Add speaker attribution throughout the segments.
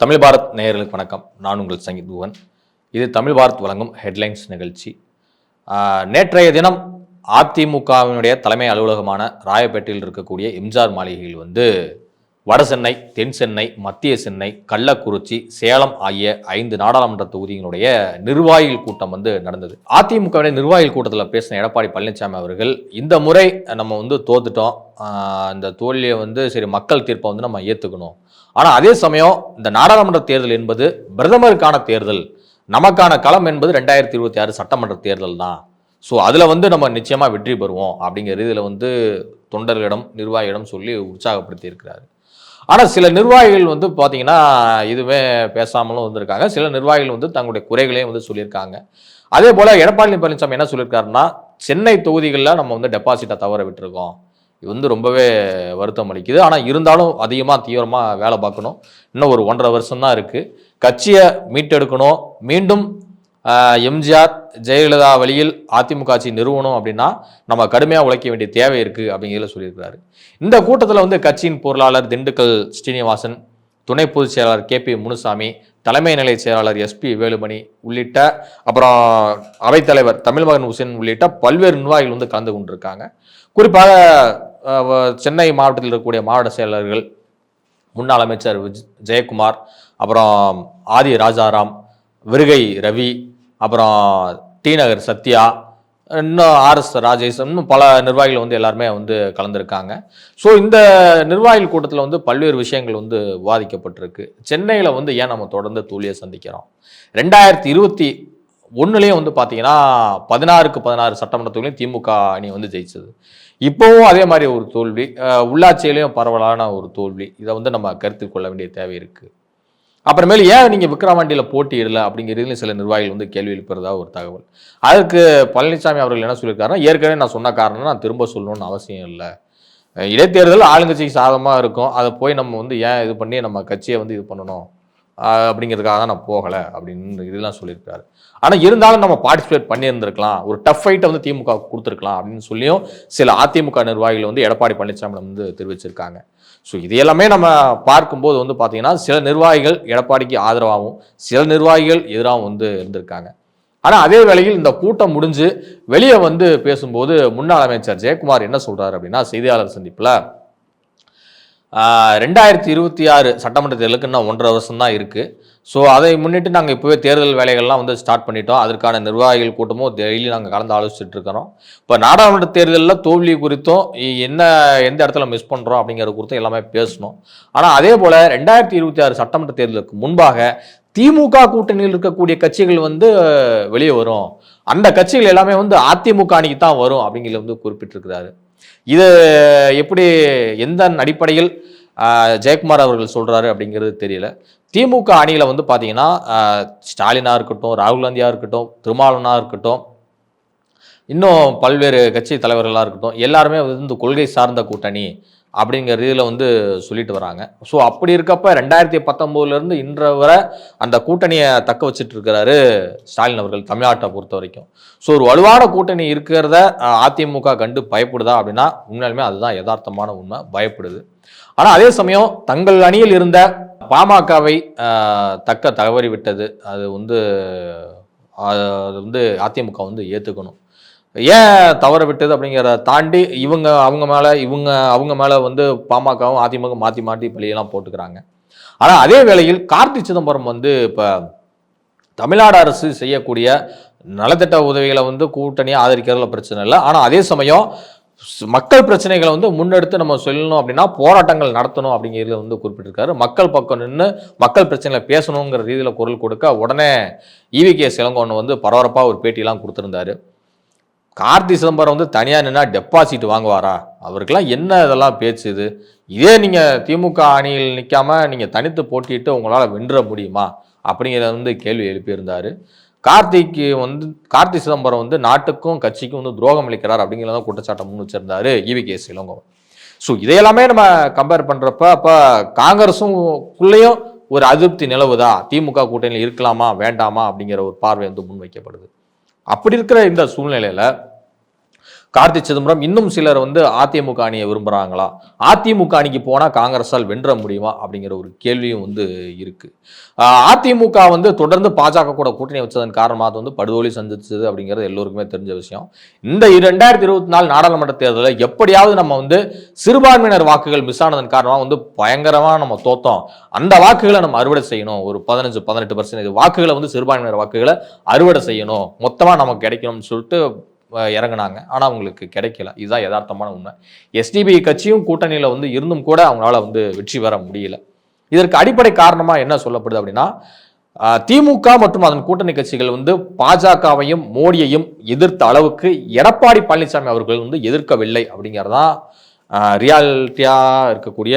Speaker 1: தமிழ் பாரத் நேயர்களுக்கு வணக்கம். நான் உங்கள் சங்கீத் புவன். இது தமிழ் பாரத் வழங்கும் ஹெட்லைன்ஸ் நிகழ்ச்சி. நேற்றைய தினம் அதிமுகவினுடைய தலைமை அலுவலகமான ராயப்பேட்டையில் இருக்கக்கூடிய எம்ஜிஆர் மாளிகையில் வந்து வட சென்னை தென் சென்னை மத்திய சென்னை கள்ளக்குறிச்சி சேலம் ஆகிய ஐந்து நாடாளுமன்ற தொகுதிகளுடைய நிர்வாகிகள் கூட்டம் வந்து நடந்தது. அதிமுகவுடைய நிர்வாகிகள் கூட்டத்தில் பேசின எடப்பாடி பழனிசாமி அவர்கள் இந்த முறை நம்ம வந்து தோத்துட்டோம். இந்த தோல்வியை வந்து சரி மக்கள் தீர்ப்பை வந்து நம்ம ஏற்றுக்கணும் ஆனால் அதே சமயம் இந்த நாடாளுமன்ற தேர்தல் என்பது பிரதமருக்கான தேர்தல் நமக்கான களம் என்பது ரெண்டாயிரத்தி இருபத்தி ஆறு சட்டமன்ற தேர்தல் தான். ஸோ அதில் வந்து நம்ம நிச்சயமாக வெற்றி பெறுவோம் அப்படிங்கிற இதில் வந்து தொண்டர்களிடம் நிர்வாகியிடம் சொல்லி உற்சாகப்படுத்தி இருக்கிறாரு ஆனால் சில நிர்வாகிகள் வந்து பார்த்தீங்கன்னா இதுவே பேசாமலும் வந்திருக்காங்க. சில நிர்வாகிகள் வந்து தங்களுடைய குறைகளையும் வந்து சொல்லியிருக்காங்க. அதே போல் எடப்பாடி பழனிசாமி என்ன சொல்லியிருக்காருன்னா சென்னை தொகுதிகளில் நம்ம வந்து டெபாசிட்டை தவற விட்டுருக்கோம். இது வந்து ரொம்பவே வருத்தம் அளிக்குது. ஆனால் இருந்தாலும் அதிகமாக தீவிரமாக வேலை பார்க்கணும். இன்னும் ஒரு ஒன்றரை வருஷம் தான் இருக்குது கட்சியை மீட்டெடுக்கணும். மீண்டும் எம்ஜிஆர் ஜெயலலிதா வழியில் அதிமுக ஆட்சி நிறுவனம் அப்படின்னா நம்ம கடுமையாக உழைக்க வேண்டிய தேவை இருக்குது அப்படிங்கிறத சொல்லியிருக்கிறாரு. இந்த கூட்டத்தில் வந்து கட்சியின் பொருளாளர் திண்டுக்கல் ஸ்ரீனிவாசன் துணை பொதுச் செயலாளர் கே பி முனுசாமி தலைமை நிலை செயலாளர் எஸ்பி வேலுமணி உள்ளிட்ட அப்புறம் அவைத்தலைவர் தமிழ்மகன் உசேன் உள்ளிட்ட பல்வேறு நிர்வாகிகள் வந்து கலந்து கொண்டிருக்காங்க. குறிப்பாக சென்னை மாவட்டத்தில் இருக்கக்கூடிய மாவட்ட செயலர்கள் முன்னாள் அமைச்சர் ஜெயக்குமார் அப்புறம் ஆதி ராஜாராம் விருகை ரவி அப்புறம் டி நகர் சத்யா இன்னும் ஆர்எஸ் ராஜேஷ் இன்னும் பல நிர்வாகிகள் வந்து எல்லாருமே வந்து கலந்துருக்காங்க. ஸோ இந்த நிர்வாகிகள் கூட்டத்தில் வந்து பல்வேறு விஷயங்கள் வந்து விவாதிக்கப்பட்டிருக்கு. சென்னையில் வந்து ஏன் நம்ம தொடர்ந்து தூளியை சந்திக்கிறோம்? ரெண்டாயிரத்தி இருபத்தி ஒன்றுலேயும் வந்து பார்த்தீங்கன்னா பதினாறுக்கு பதினாறு சட்டமன்ற தொகுதியிலும் திமுக அணி வந்து ஜெயிச்சது. இப்போவும் அதே மாதிரி ஒரு தோல்வி உள்ளாட்சியிலையும் பரவலான ஒரு தோல்வி. இதை வந்து நம்ம கருத்தில் கொள்ள வேண்டிய தேவை இருக்குது அப்புறமேலு ஏன் நீங்கள் விக்ரவாண்டியில் போட்டியிடல அப்படிங்கிறதுலையும் சில நிர்வாகிகள் வந்து கேள்வி எழுப்புறதா ஒரு தகவல். அதுக்கு பழனிசாமி அவர்கள் என்ன சொல்லியிருக்காருன்னா ஏற்கனவே நான் சொன்ன காரணம் நான் திரும்ப சொல்லணும்னு அவசியம் இல்லை. இடைத்தேர்தல் ஆளுங்கட்சிக்கு சாதகமாக இருக்கும். அதை போய் நம்ம வந்து ஏன் இது பண்ணி நம்ம கட்சியை வந்து இது பண்ணணும்? அப்படிங்கிறதுக்காக தான் நான் போகலை அப்படின்னு இதெல்லாம் சொல்லியிருக்காரு. ஆனால் இருந்தாலும் நம்ம பார்ட்டிசிபேட் பண்ணியிருந்திருக்கலாம். ஒரு டஃப் ஃபைட்டை வந்து திமுக கொடுத்துருக்கலாம் அப்படின்னு சொல்லியும் சில அதிமுக நிர்வாகிகள் வந்து எடப்பாடி பழனிசாமி வந்து தெரிவிச்சிருக்காங்க. ஸோ இது எல்லாமே நம்ம பார்க்கும்போது வந்து பார்த்தீங்கன்னா சில நிர்வாகிகள் எடப்பாடிக்கு ஆதரவாகவும் சில நிர்வாகிகள் எதிராகவும் வந்து இருந்திருக்காங்க. ஆனால் அதே வேளையில் இந்த கூட்டம் முடிஞ்சு வெளியே வந்து பேசும்போது முன்னாள் அமைச்சர் ஜெயக்குமார் என்ன சொல்கிறார் அப்படின்னா செய்தியாளர் சந்திப்பில் ரெண்டாயிரத்தி இருபத்தி ஆறு சட்டமன்ற தேர்தலுக்கு இன்னும் ஒன்றரை வருஷம் தான் இருக்குது ஸோ அதை முன்னிட்டு நாங்கள் இப்போவே தேர்தல் வேலைகள்லாம் வந்து ஸ்டார்ட் பண்ணிட்டோம். அதற்கான நிர்வாகிகள் கூட்டமும் டெய்லி நாங்கள் கலந்து ஆலோசிச்சுட்டு இருக்கிறோம். இப்போ நாடாளுமன்ற தேர்தலில் தோல்வி குறித்தும் என்ன எந்த இடத்துல மிஸ் பண்ணுறோம் அப்படிங்கிறது குறித்தும் எல்லாமே பேசணும். ஆனால் அதே போல் ரெண்டாயிரத்தி இருபத்தி ஆறு சட்டமன்ற தேர்தலுக்கு முன்பாக திமுக கூட்டணியில் இருக்கக்கூடிய கட்சிகள் வந்து வெளியே வரும். அந்த கட்சிகள் எல்லாமே வந்து அதிமுக அணிக்கு தான் வரும் அப்படிங்கிறது வந்து குறிப்பிட்டிருக்கிறாரு. இது எப்படி எந்த அடிப்படையில் ஜெயக்குமார் அவர்கள் சொல்கிறாரு அப்படிங்கிறது தெரியல. திமுக அணியில் வந்து பார்த்தீங்கன்னா ஸ்டாலினாக இருக்கட்டும் ராகுல் காந்தியாக இருக்கட்டும் திருமாவளவனா இருக்கட்டும் இன்னும் பல்வேறு கட்சி தலைவர்களாக இருக்கட்டும் எல்லாருமே வந்து இந்த கொள்கை சார்ந்த கூட்டணி அப்படிங்கிற ரீதியில் வந்து சொல்லிட்டு வராங்க. ஸோ அப்படி இருக்கப்ப ரெண்டாயிரத்தி பத்தொம்போதுலேருந்து இன்ற வரை அந்த கூட்டணியை தக்க வச்சுட்டு இருக்கிறாரு ஸ்டாலின் அவர்கள் தமிழ்நாட்டை பொறுத்த வரைக்கும். ஸோ ஒரு வலுவான கூட்டணி இருக்கிறத அதிமுக கண்டு பயப்படுதா அப்படின்னா உண்மையாலுமே அதுதான் யதார்த்தமான உண்மை பயப்படுது. ஆனால் அதே சமயம் தங்கள் அணியில் இருந்த பாமகவை தக்க தவறிவிட்டது அது வந்து அது வந்து அதிமுக வந்து ஏற்றுக்கணும் ஏன் தவற விட்டது அப்படிங்கிறத தாண்டி இவங்க அவங்க மேலே இவங்க அவங்க மேலே வந்து பாமகவும் அதிமுக மாற்றி மாற்றி பழியெல்லாம் போட்டுக்கிறாங்க. ஆனால் அதே வேளையில் கார்த்தி சிதம்பரம் வந்து இப்போ தமிழ்நாடு அரசு செய்யக்கூடிய நலத்திட்ட உதவிகளை வந்து கூட்டணியாக ஆதரிக்கிறதுல பிரச்சனை இல்லை. ஆனால் அதே சமயம் மக்கள் பிரச்சனைகளை வந்து முன்னெடுத்து நம்ம சொல்லணும் அப்படின்னா போராட்டங்கள் நடத்தணும் அப்படிங்கிறத வந்து குறிப்பிட்டிருக்காரு. மக்கள் பக்கம் நின்று மக்கள் பிரச்சனைகளை பேசணுங்கிற ரீதியில் குரல் கொடுக்க உடனே இவி கே சிலங்கோன்னு வந்து பரபரப்பாக ஒரு பேட்டியெல்லாம் கொடுத்துருந்தாரு. கார்த்தி சிதம்பரம் வந்து தனியாக நின்னா டெபாசிட் வாங்குவாரா? அவருக்கெல்லாம் என்ன இதெல்லாம் பேச்சு இது? இதே நீங்கள் திமுக அணியில் நிற்காம நீங்கள் தனித்து போட்டிட்டு உங்களால் வென்ற முடியுமா? அப்படிங்கிறத வந்து கேள்வி எழுப்பியிருந்தார். கார்த்திக்கு வந்து கார்த்தி சிதம்பரம் வந்து நாட்டுக்கும் கட்சிக்கும் வந்து துரோகம் அளிக்கிறார் அப்படிங்கிறத குற்றச்சாட்டை முன் வச்சிருந்தாரு ஈவி கே இளங்கோ ஸோ இதையெல்லாமே நம்ம கம்பேர் பண்ணுறப்ப அப்போ காங்கிரஸும் குள்ளேயும் ஒரு அதிருப்தி நிலவுதா? திமுக கூட்டணியில் இருக்கலாமா? வேண்டாமா? அப்படிங்கிற ஒரு பார்வை வந்து முன்வைக்கப்படுது. அப்படி இருக்கிற இந்த சூழ்நிலையில் கார்த்தி சிதம்பரம் இன்னும் சிலர் வந்து அதிமுக அணியை விரும்புகிறாங்களா அதிமுக அணிக்கு போனால் காங்கிரஸால் வென்ற முடியுமா? அப்படிங்கிற ஒரு கேள்வியும் வந்து இருக்குது அதிமுக வந்து தொடர்ந்து பாஜக கூட கூட்டணி வச்சதன் காரணமாக அது வந்து படுதோலி சந்திச்சது அப்படிங்கிறது எல்லோருக்குமே தெரிஞ்ச விஷயம். இந்த ரெண்டாயிரத்தி இருபத்தி நாலு நாடாளுமன்ற தேர்தலில் எப்படியாவது நம்ம வந்து சிறுபான்மையினர் வாக்குகள் மிஸ் ஆனதன் காரணமாக வந்து பயங்கரமாக நம்ம தோத்தோம். அந்த வாக்குகளை நம்ம அறுவடை செய்யணும். ஒரு பதினஞ்சு பதினெட்டு பர்சன்டேஜ் வாக்குகளை வந்து சிறுபான்மையினர் வாக்குகளை அறுவடை செய்யணும். மொத்தமாக நமக்கு கிடைக்கணும்னு சொல்லிட்டு இறங்குனாங்க. ஆனால் அவங்களுக்கு கிடைக்கல. இதுதான் யதார்த்தமான உண்மை. எஸ்டிபி கட்சியும் கூட்டணியில் வந்து இருந்தும் கூட அவங்களால வந்து வெற்றி பெற முடியல. இதற்கு அடிப்படை காரணமாக என்ன சொல்லப்படுது அப்படின்னா திமுக மற்றும் அதன் கூட்டணி கட்சிகள் வந்து பாஜகவையும் மோடியையும் எதிர்த்த அளவுக்கு எடப்பாடி பழனிசாமி அவர்கள் வந்து எதிர்க்கவில்லை அப்படிங்கிறதான் ரியாலிட்டியாக இருக்கக்கூடிய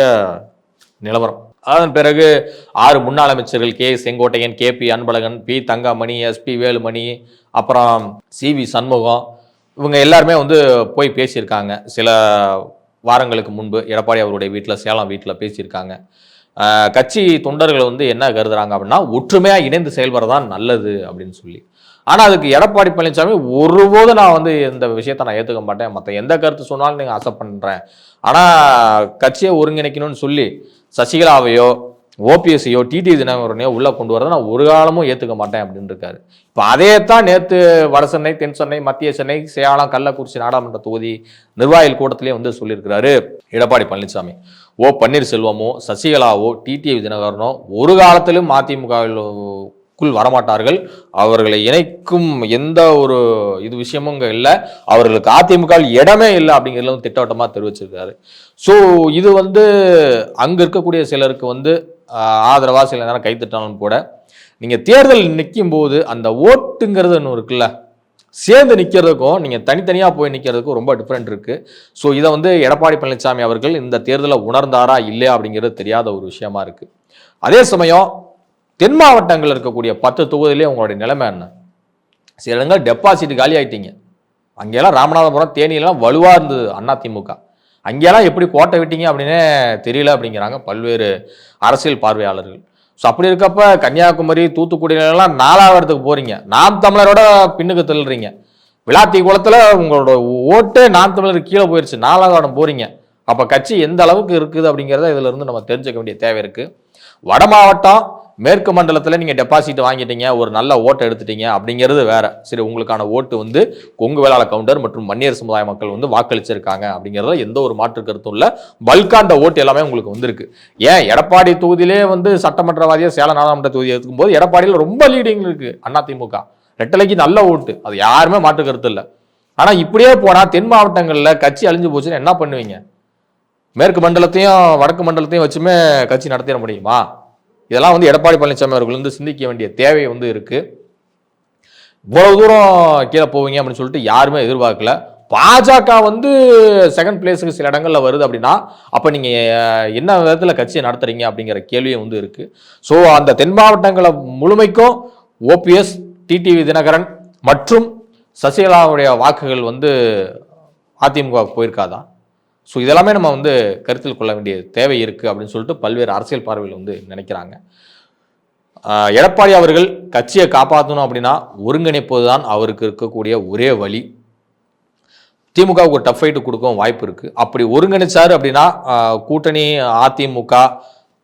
Speaker 1: நிலவரம். அதன் பிறகு ஆறு முன்னாள் அமைச்சர்கள் K. Sengottaiyan K. P. Anbazhagan P. Thangamani SP Velumani அப்புறம் சி. வி. சண்முகம் இவங்க எல்லாருமே வந்து போய் பேசியிருக்காங்க. சில வாரங்களுக்கு முன்பு எடப்பாடி அவருடைய வீட்டில் சேலம் வீட்டில் பேசியிருக்காங்க. கட்சி தொண்டர்கள் வந்து என்ன கருதுறாங்க அப்படின்னா ஒற்றுமையாக இணைந்து செயல்படுறதான் நல்லது அப்படின்னு சொல்லி. ஆனால் அதுக்கு எடப்பாடி பழனிசாமி ஒருபோதும் நான் வந்து இந்த விஷயத்தை நான் ஏற்றுக்க மாட்டேன். மற்ற எந்த கருத்து சொன்னாலும் நீங்கள் ஆசை பண்ணுறேன் ஆனால் கட்சியை ஒருங்கிணைக்கணும்னு சொல்லி சசிகலாவையோ ஓபிஎஸ்சியோ டிடி தினகரனையோ உள்ளே கொண்டு வரதை நான் ஒரு காலமும் ஏற்றுக்க மாட்டேன் அப்படின்னு இருக்காரு இப்போ அதே தான் நேற்று வட சென்னை தென் சென்னை மத்திய சென்னை சேலம் கள்ளக்குறிச்சி நாடாளுமன்ற தொகுதி நிர்வாகிகள் கூட்டத்திலே வந்து சொல்லியிருக்கிறாரு. எடப்பாடி பழனிசாமி ஓ பன்னீர்செல்வமோ சசிகலாவோ டிடிவி தினகரனோ ஒரு காலத்திலும் அதிமுகவுக்குள் வரமாட்டார்கள். அவர்களை இணைக்கும் எந்த ஒரு இது விஷயமும் இங்கே இல்லை. அவர்களுக்கு அதிமுக இடமே இல்லை அப்படிங்கிறதுல திட்டவட்டமாக தெரிவிச்சிருக்காரு. ஸோ இது வந்து அங்கே இருக்கக்கூடிய சிலருக்கு வந்து ஆதரவாக சில நேரம் கைத்தட்டாலும் கூட நீங்கள் தேர்தல் நிற்கும் போது அந்த ஓட்டுங்கிறது ஒன்று இருக்குல்ல சேர்ந்து நிற்கிறதுக்கும் நீங்கள் தனித்தனியாக போய் நிற்கிறதுக்கும் ரொம்ப டிஃப்ரெண்ட் இருக்குது ஸோ இதை வந்து எடப்பாடி பழனிசாமி அவர்கள் இந்த தேர்தலை உணர்ந்தாரா இல்லையா அப்படிங்கிறது தெரியாத ஒரு விஷயமா இருக்குது அதே சமயம் தென் மாவட்டங்களில் இருக்கக்கூடிய பத்து தொகுதியிலே உங்களுடைய நிலைமை என்ன? சில இடங்கள் டெபாசிட் காலி ஆயிட்டீங்க அங்கெல்லாம் ராமநாதபுரம் தேனியெல்லாம் வலுவாக இருந்தது அதிமுக அங்கெல்லாம் எப்படி கோட்டை விட்டீங்க அப்படின்னே தெரியல அப்படிங்கிறாங்க பல்வேறு அரசியல் பார்வையாளர்கள். ஸோ அப்படி இருக்கப்ப கன்னியாகுமரி தூத்துக்குடியிலலாம் நாலாவது போகிறீங்க நாம் தமிழரோட பின்னுக்கு தள்ளுறீங்க. விளாத்தி குளத்தில் உங்களோட ஓட்டே நாம் தமிழர் கீழே போயிடுச்சு நாலாவது இடம் போகிறீங்க அப்போ கட்சி எந்த அளவுக்கு இருக்குது அப்படிங்கிறத இதிலிருந்து நம்ம தெரிஞ்சுக்க வேண்டிய தேவை இருக்குது வட மாவட்டம் மேற்கு மண்டலத்தில் நீங்கள் டெபாசிட் வாங்கிட்டீங்க ஒரு நல்ல ஓட்டை எடுத்துட்டீங்க அப்படிங்கிறது வேற. சரி உங்களுக்கான ஓட்டு வந்து கொங்கு வேளாள கவுண்டர் மற்றும் மன்னியர் சமுதாய மக்கள் வந்து வாக்களிச்சிருக்காங்க அப்படிங்கிறதுல எந்த ஒரு மாற்று கருத்தும் இல்லை. பல்காண்ட ஓட்டு எல்லாமே உங்களுக்கு வந்திருக்கு. ஏன்? எடப்பாடி தொகுதியிலே வந்து சட்டமன்றவாதியாக சேலம் நாடாளுமன்ற தொகுதி எடுக்கும் போது எடப்பாடியில் ரொம்ப லீடிங் இருக்குது அதிமுக ரெட்டலைக்கு நல்ல ஓட்டு. அது யாருமே மாற்று கருத்து இல்லை. ஆனால் இப்படியே போனால் தென் மாவட்டங்களில் கட்சி அழிஞ்சு போச்சுன்னா என்ன பண்ணுவீங்க? மேற்கு மண்டலத்தையும் வடக்கு மண்டலத்தையும் வச்சுமே கட்சி நடத்திட முடியுமா? இதெல்லாம் வந்து எடப்பாடி பழனிசாமி அவர்கள் வந்து சிந்திக்க வேண்டிய தேவை வந்து இருக்கு. இவ்வளவு தூரம் கீழே போவீங்க அப்படின்னு சொல்லிட்டு யாருமே எதிர்பார்க்கல. பாஜக வந்து செகண்ட் பிளேஸுக்கு சில இடங்களில் வருது அப்படின்னா அப்போ நீங்கள் என்ன விதத்தில் கட்சியை நடத்துறீங்க அப்படிங்கிற கேள்வியும் வந்து இருக்குது ஸோ அந்த தென் மாவட்டங்களை முழுமைக்கும் ஓபிஎஸ் டிடிவி தினகரன் மற்றும் சசிகலாவுடைய வாக்குகள் வந்து அதிமுக போயிருக்காதான் ஸோ இதெல்லாமே நம்ம வந்து கருத்தில் கொள்ள வேண்டிய தேவை இருக்குது அப்படின்னு சொல்லிட்டு பல்வேறு அரசியல் பார்வையில் வந்து நினைக்கிறாங்க. எடப்பாடி அவர்கள் கட்சியை காப்பாற்றணும் அப்படின்னா ஒருங்கிணைப்பது தான் அவருக்கு இருக்கக்கூடிய ஒரே வழி. திமுகவுக்கு ஒரு டஃப் ஃபைட்டு கொடுக்கவும் வாய்ப்பு இருக்குது அப்படி ஒருங்கிணைச்சார் அப்படின்னா கூட்டணி அதிமுக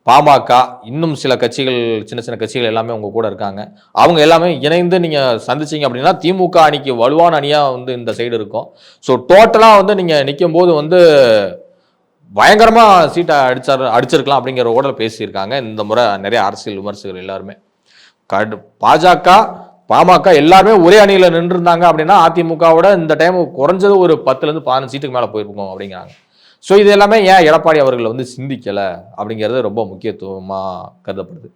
Speaker 1: பாமக இன்னும் சில கட்சிகள் சின்ன சின்ன கட்சிகள் எல்லாமே உங்கள் கூட இருக்காங்க. அவங்க எல்லாமே இணைந்து நீங்கள் சந்திச்சீங்க அப்படின்னா திமுக அணிக்கு வலுவான அணியாக வந்து இந்த சைடு இருக்கும். ஸோ டோட்டலாக வந்து நீங்கள் நிற்கும் போது வந்து பயங்கரமாக சீட்டை அடிச்சார் அடிச்சிருக்கலாம் அப்படிங்கிற ஓடல் பேசியிருக்காங்க. இந்த முறை நிறைய அரசியல் விமர்சகர்கள் எல்லாருமே. கடு பாஜக பாமக எல்லாருமே ஒரே அணியில் நின்றுருந்தாங்க அப்படின்னா அதிமுகவோட இந்த டைம் குறைஞ்சது ஒரு பத்துலேருந்து பதினஞ்சு சீட்டுக்கு மேலே போயிருக்கோம் அப்படிங்கிறாங்க. ஸோ இது எல்லாமே ஏன் எடப்பாடி அவர்கள் வந்து சிந்திக்கலை அப்படிங்கிறது ரொம்ப முக்கியத்துவமாக கருதப்படுது.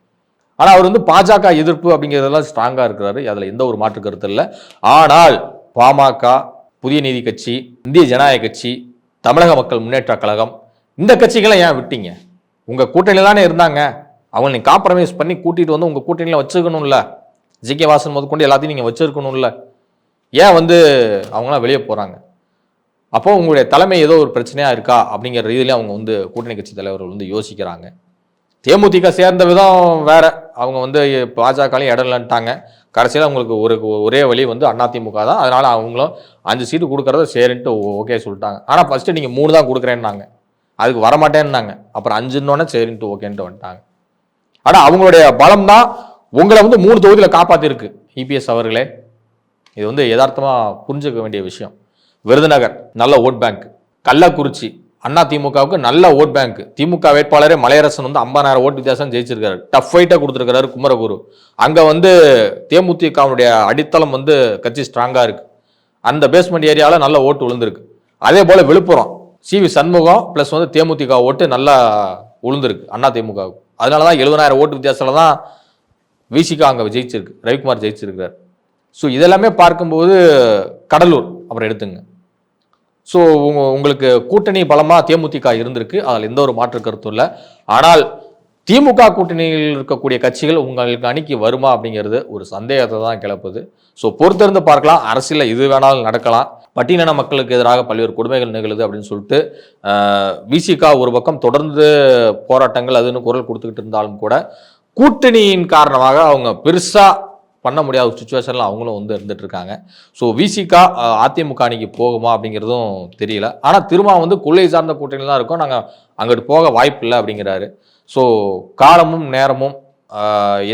Speaker 1: ஆனால் அவர் வந்து பாஜக எதிர்ப்பு அப்படிங்கிறதெல்லாம் ஸ்ட்ராங்காக இருக்கிறாரு. அதில் எந்த ஒரு மாற்று கருத்து இல்லை. ஆனால் பாமக புதிய நீதி கட்சி இந்திய ஜனநாயக கட்சி தமிழக மக்கள் முன்னேற்ற கழகம் இந்த கட்சிகளை ஏன் விட்டீங்க? உங்கள் கூட்டணியில் தானே இருந்தாங்க. அவங்க நீங்கள் காம்ப்ரமைஸ் பண்ணி கூட்டிகிட்டு வந்து உங்கள் கூட்டணியில் வச்சுருக்கணும்ல. ஜிகே வாசன் முதற்கொண்டு எல்லாத்தையும் நீங்கள் வச்சுருக்கணும்ல. ஏன் வந்து அவங்களாம் வெளியே போகிறாங்க அப்போ உங்களுடைய தலைமை ஏதோ ஒரு பிரச்சனையாக இருக்கா அப்படிங்கிற ரீதியில அவங்க வந்து கூட்டணி கட்சி தலைவர்கள் வந்து யோசிக்கிறாங்க. தேமுதிக சேர்ந்த விதம் வேற. அவங்க வந்து பாஜகலையும் இடம் இல்லைன்ட்டாங்க கடைசியில் அவங்களுக்கு ஒரு ஒரே வழி வந்து அதிமுக தான். அதனால அவங்களும் அஞ்சு சீட்டு கொடுக்கறத சரின்ட்டு ஓகே சொல்லிட்டாங்க. ஆனால் ஃபஸ்ட்டு நீங்கள் மூணு தான் கொடுக்குறேன்னாங்க. அதுக்கு வரமாட்டேன்னாங்க. அப்புறம் அஞ்சுன்னொன்னே சரின்ட்டு ஓகேன்ட்டு வந்துட்டாங்க. ஆனால் அவங்களுடைய பலம் தான் உங்களை வந்து மூணு தொகுதியில் காப்பாற்றிருக்கு இபிஎஸ் அவர்களே. இது வந்து யதார்த்தமாக புரிஞ்சுக்க வேண்டிய விஷயம். விருதுநகர் நல்ல ஓட் பேங்க் கள்ளக்குறிச்சி அண்ணா திமுகவுக்கு நல்ல ஓட் பேங்க் திமுக வேட்பாளரே மலையரசன் வந்து ஐம்பதாயிரம் ஓட்டு வித்தியாசம் ஜெயிச்சிருக்காரு. டஃப் ஃபைட்டாக கொடுத்துருக்காரு குமரகுரு. அங்கே வந்து தேமுதிகவுடைய அடித்தளம் வந்து கட்சி ஸ்ட்ராங்காக இருக்குது அந்த பேஸ்மெண்ட் ஏரியாவில் நல்ல ஓட்டு விழுந்திருக்கு. அதே போல் விழுப்புரம் சிவி சண்முகம் ப்ளஸ் வந்து தேமுதிக ஓட்டு நல்லா உளுந்திருக்கு அண்ணா திமுகவுக்கு. அதனால தான் எழுபதாயிரம் ஓட்டு வித்தியாசத்தில் தான் விசிகா அங்கே ஜெயிச்சிருக்கு. ரவிக்குமார் ஜெயிச்சிருக்கிறார். ஸோ இதெல்லாமே பார்க்கும்போது கடலூர் அப்புறம் எடுத்துங்க. ஸோ உங்களுக்கு கூட்டணி பலமாக தேமுதிக இருந்திருக்கு. அதில் எந்த ஒரு மாற்று கருத்தும் இல்லை. ஆனால் திமுக கூட்டணியில் இருக்கக்கூடிய கட்சிகள் உங்களுக்கு அணிக்கு வருமா அப்படிங்கிறது ஒரு சந்தேகத்தை தான் கிளப்புது. ஸோ பொறுத்திருந்து பார்க்கலாம். அரசியலில் இது வேணாலும் நடக்கலாம். பட்டியலின மக்களுக்கு எதிராக பல்வேறு கொடுமைகள் நிகழுது அப்படின்னு சொல்லிட்டு விசிகா ஒரு பக்கம் தொடர்ந்து போராட்டங்கள் அதுன்னு குரல் கொடுத்துக்கிட்டு இருந்தாலும் கூட கூட்டணியின் காரணமாக அவங்க பெருசாக பண்ண முடியாத ஒரு சுச்சுவேஷனில் அவங்களும் வந்து இருந்துட்டு இருக்காங்க ஸோ விசிகா அதிமுக அணிக்கு போகுமா அப்படிங்கிறதும் தெரியல. ஆனால் திரும்ப வந்து கொள்ளை சார்ந்த கூட்டணியில் தான் இருக்கோம். நாங்கள் அங்கிட்டு போக வாய்ப்பு இல்லை அப்படிங்கிறாரு. ஸோ காலமும் நேரமும்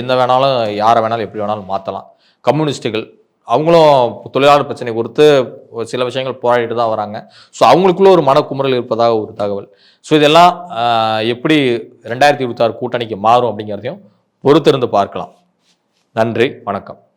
Speaker 1: எந்த வேணாலும் யாரை வேணாலும் எப்படி வேணாலும் மாற்றலாம் கம்யூனிஸ்ட்டுகள் அவங்களும் தொழிலாளர் பிரச்சனை குறித்து சில விஷயங்கள் போராடிட்டு தான் வராங்க. ஸோ அவங்களுக்குள்ள ஒரு மனக்குமுறல் இருப்பதாக ஒரு தகவல். ஸோ இதெல்லாம் எப்படி ரெண்டாயிரத்தி இருபத்தாறு கூட்டணிக்கு மாறும் அப்படிங்கிறதையும் பொறுத்திருந்து பார்க்கலாம். நன்றி வணக்கம்.